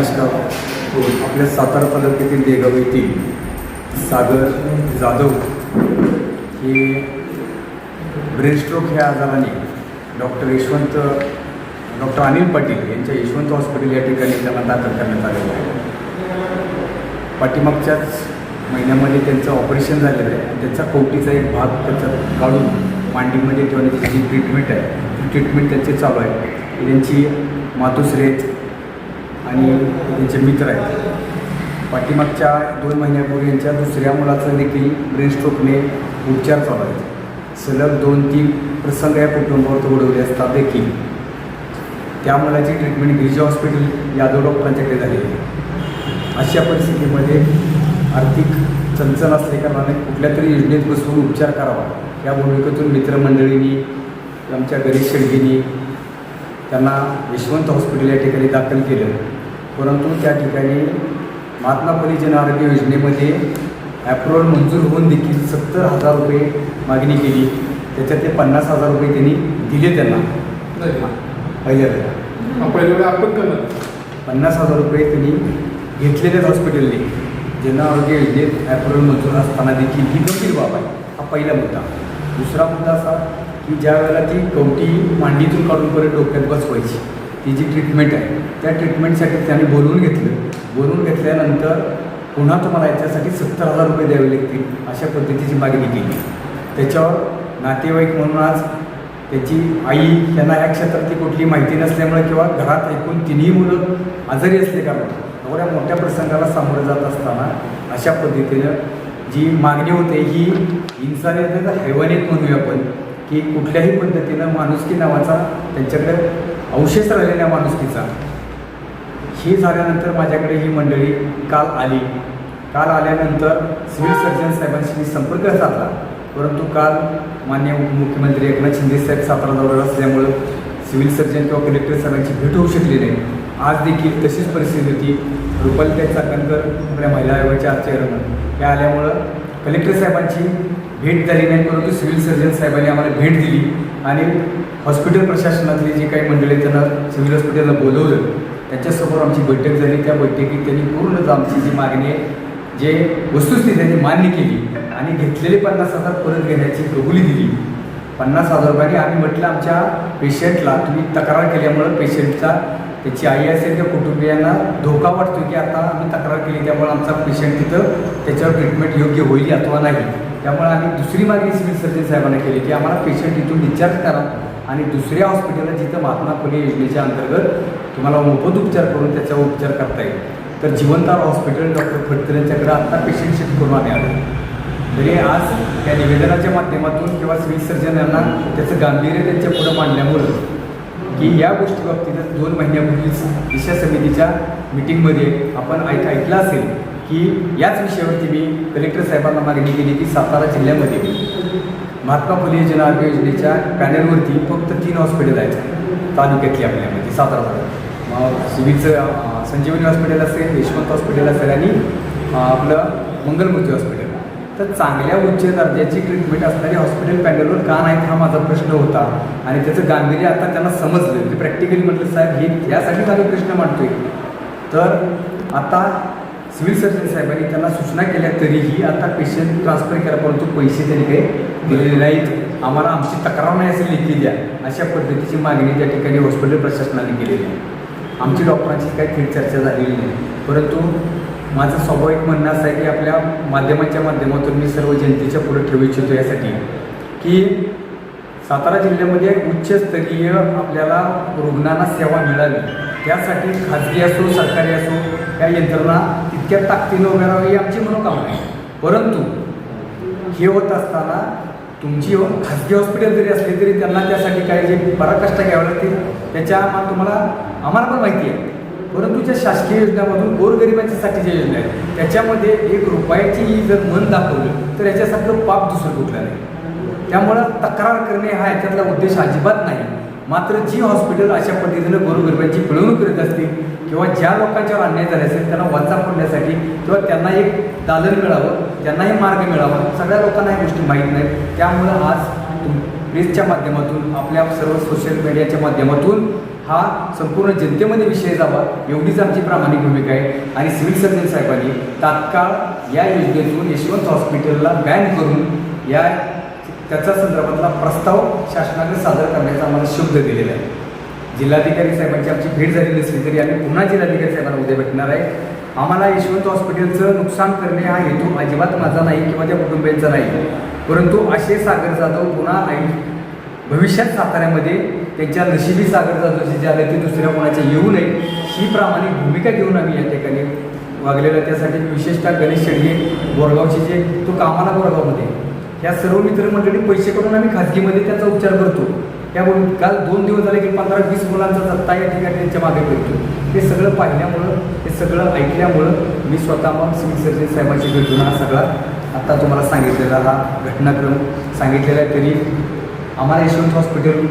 नमस्कार. आपल्या सातारा तालुक्यातील देगाव येथील सागर जाधव हे ब्रेनस्ट्रोक ह्या आजाराने डॉक्टर यशवंत डॉक्टर अनिल पाटील यांच्या यशवंत हॉस्पिटल या ठिकाणी त्यांना दाखल करण्यात आलेलं आहे. पाठीमागच्याच महिन्यामध्ये त्यांचं ऑपरेशन झालेलं आहे. त्यांचा कवटीचा एक भाग त्याच्यात काढून मांडीमध्ये ठेवण्याची जी ट्रीटमेंट आहे ती ट्रीटमेंट त्यांची चालू आहे. त्यांची मातोश्री आणि त्यांचे मित्र आहेत. पाठीमागच्या दोन महिन्यापूर्वी यांच्या दुसऱ्या मुलाचं देखील ब्रेन स्ट्रोकने उपचार चालू आहेत. सलग दोन तीन प्रसंग या कुटुंबावर उडवले असतात देखील. त्या मुलाची ट्रीटमेंट गिरिजा हॉस्पिटल यादव डॉक्टरांच्याकडे झाली आहे. अशा परिस्थितीमध्ये आर्थिक चंचल असल्याकारणाने कुठल्या तरी योजनेत बसवून उपचार करावा या भूमिकेतून मित्रमंडळींनी आमच्या गरीब शेडगेंनी त्यांना यशवंत हॉस्पिटल या ठिकाणी दाखल केलं. परंतु त्या ठिकाणी महात्मा फुले जन आरोग्य योजनेमध्ये ॲप्रुव्हल मंजूर होऊन देखील सत्तर हजार रुपये मागणी केली. त्याच्यात ते पन्नास हजार रुपये त्यांनी दिले त्यांना. पहिल्या पहिल्या आपण करणार. पन्नास हजार रुपये त्यांनी घेतलेल्याच हॉस्पिटलने. जन आरोग्य योजनेत ॲप्रुव्हल मंजूर असताना देखील ही गंभीर बाब आहे. हा पहिला मुद्दा. दुसरा मुद्दा असा की ज्या वेळेला ती कवटी मांडीतून काढून परत डोक्यात बसवायची. ती जी ट्रीटमेंट आहे त्या ट्रीटमेंटसाठी त्याने बोलवून घेतलं. बोलवून घेतल्यानंतर पुन्हा तुम्हाला याच्यासाठी सत्तर हजार रुपये द्यावे लागतील अशा पद्धतीची मागणी केली. त्याच्यावर नातेवाईक म्हणून आज त्याची आई यांना या क्षेत्रातली कुठली माहिती नसल्यामुळे किंवा घरात ऐकून तिन्ही मुलं आजारी असले कारण एवढ्या मोठ्या प्रसंगाला सामोरं जात असताना अशा पद्धतीनं जी मागणी होते ही इन्सानियत हैवानीत म्हणूया आपण की कुठल्याही पद्धतीनं माणुसकी नावाचा त्यांच्याकडे अवशेष राहिलेल्या माणुसकीचा. हे झाल्यानंतर माझ्याकडे ही मंडळी काल आली. काल आल्यानंतर सिव्हिल सर्जन साहेबांशी मी संपर्क साधला. परंतु काल मान्य उपमुख्यमंत्री एकनाथ शिंदे साहेब सातारा दौऱ्यावर असल्यामुळं सिव्हिल सर्जन किंवा कलेक्टर साहेबांची भेट होऊ शकली नाही. आज देखील तशीच परिस्थिती होती. रुपालीताई चाकणकर आपल्या महिला आयोगाच्या चेअरमन. या आल्यामुळं कलेक्टर साहेबांची भेट झाली नाही परंतु सिव्हिल सर्जन साहेबांनी आम्हाला भेट दिली आणि हॉस्पिटल प्रशासनातली जी काही मंडळी आहेत, त्यांना सिव्हिल हॉस्पिटलला बोलवलं. त्यांच्यासमोर आमची बैठक झाली. त्या बैठकीत त्यांनी पूर्ण आमची जी मागणी आहे जे वस्तुस्थिती त्यांनी मान्य केली आणि घेतलेले पन्नास हजार परत घेण्याची कबुली दिली. पन्नास हजार रुपयाने आम्ही म्हटलं आमच्या पेशंटला तुम्ही तक्रार केल्यामुळं पेशंटचा त्याची आई असेल किंवा कुटुंबियांना धोका वाटतो की आता आम्ही तक्रार केली त्यामुळे आमचा पेशंट तिथं त्याच्यावर ट्रीटमेंट योग्य होईल अथवा नाही. त्यामुळे आम्ही दुसरी मागणी सिव्हिल सर्जन साहेबांना केली की आम्हाला पेशंट इथून डिस्चार्ज करा आणि दुसऱ्या हॉस्पिटलला जिथं महात्मा फुले योजनेच्या अंतर्गत तुम्हाला मोफत उपचार करून त्याच्यावर उपचार करता येईल. तर जीवनदार हॉस्पिटल डॉक्टर फडकर आत्ता पेशंट शिफ्ट करून आम्ही आलो. तरी आज त्या निवेदनाच्या माध्यमातून किंवा सिव्हिल सर्जन यांना त्याचं गांभीर्य त्यांच्या पुढं मांडल्यामुळं की या गोष्टीबाबतीत दोन महिन्यापूर्वीच दिशा समितीच्या मिटिंगमध्ये आपण ऐक ऐकलं असेल. की याच विषयावरती मी कलेक्टर साहेबांना मागणी केली की सातारा जिल्ह्यामध्ये महात्मा फुले जन आरोग्य योजनेच्या पॅनलवरती फक्त तीन हॉस्पिटल आहेत. तालुक्यातली आपल्यामध्ये सातारा तालुक्यात मग सिव्हिलचं संजीवनी हॉस्पिटल असेल यशवंत हॉस्पिटल असेल आणि आपलं मंगलमूर्ती हॉस्पिटल. तर चांगल्या उच्च दर्जाची ट्रीटमेंट असणारी हॉस्पिटल पॅनलवर का नाहीत हा माझा प्रश्न होता. आणि त्याचं गांभीर्य आता त्यांना समजलं. म्हणजे प्रॅक्टिकली म्हटलं साहेब हे यासाठी आम्ही प्रश्न मांडतोय. तर आता सिव्हिल सर्जन साहेबांनी त्यांना सूचना केल्या तरीही आता पेशंट ट्रान्सफर केला परंतु पैसे त्यांनी काही दिलेले नाहीत. आम्हाला आमची तक्रार नाही असेल लिखी द्या. अशा पद्धतीची मागणी त्या ठिकाणी हॉस्पिटल प्रशासनाने केलेली आहे. आमची डॉक्टरांची काही थेट चर्चा झालेली नाही. परंतु माझं स्वाभाविक म्हणणं असं आहे की आपल्या माध्यमाच्या माध्यमातून मी सर्व जनतेच्या पुढे ठेवू इच्छितो यासाठी की सातारा जिल्ह्यामध्ये उच्चस्तरीय आपल्याला रुग्णांना सेवा मिळावी त्यासाठी खाजगी असो सरकारी असो या यंत्रणा तितक्या ताकदीनं उभ्या राहावी ही आमची मनोकामना आहे. परंतु हे होत असताना तुमची हो- खाजगी हॉस्पिटल जरी असली तरी त्यांना त्यासाठी काही जे पराकष्ट घ्यावे लागतील त्याच्या मा- तुम्हाला आम्हाला पण माहिती आहे. परंतु ज्या शासकीय योजनामधून गोरगरिबांच्यासाठी ज्या योजना आहेत त्याच्यामध्ये एक रुपयाची जर मन दाखवलं तर याच्यासारखं पाप दुसरं कुठलं नाही. त्यामुळं तक्रार करणे हा याच्यातला उद्देश अजिबात नाही. मात्र जी हॉस्पिटल अशा पद्धतीनं गोरगरिबांची पिळवणूक करीत असतील किंवा ज्या लोकांच्यावर अन्याय झाले असेल त्यांना वाचा फोडण्यासाठी किंवा त्यांना एक दालन मिळावं त्यांनाही मार्ग मिळावा सगळ्या लोकांना ह्या गोष्टी माहीत नाहीत. त्यामुळं आज प्रेसच्या माध्यमातून आपल्या सर्व सोशल मीडियाच्या माध्यमातून हा संपूर्ण जनतेमध्ये विषय जावा एवढीच आमची प्रामाणिक भूमिका आहे. आणि सिव्हिल सर्जन साहेबांनी तात्काळ या योजनेतून यशवंत हॉस्पिटलला बॅन करून या त्याचा संदर्भातला प्रस्ताव शासनाने सादर करण्याचा आम्हाला शब्द दिलेला आहे. जिल्हाधिकारी साहेबांची आमची भेट झाली नसली तरी आम्ही पुन्हा जिल्हाधिकारी साहेबांना उद्या भेटणार आहे. आम्हाला यशवंत हॉस्पिटलचं नुकसान करणे हा हेतू अजिबात माझा नाही किंवा त्या कुटुंबियांचा नाही. परंतु असे सागर जाधव पुन्हा आई भविष्यात साताऱ्यामध्ये त्यांच्या नशिबी सागर जाधव जे आले ते दुसऱ्या कोणाच्या येऊ नये ही प्रामाणिक भूमिका घेऊन आम्ही या ठिकाणी वागलेलं त्यासाठी विशेषतः गणेश शेडगे बोरगावचे जे तो कामाला बोरगावमध्ये. या सर्व मित्रमंडळी पैसे करून आम्ही खाजगीमध्ये त्याचा उपचार करतो. त्यामुळे काल दोन दिवस झाले की पंधरा वीस मुलांचा दत्ता या ठिकाणी त्यांच्या मागे भेटतो हे सगळं पाहिल्यामुळं हे सगळं ऐकल्यामुळं मी स्वतः मग सिव्हिल सर्जन साहेबांशी भेटून हा सगळा आत्ता तुम्हाला सांगितलेला हा घटनाक्रम सांगितलेला आहे तरी आम्हाला यशवंत हॉस्पिटल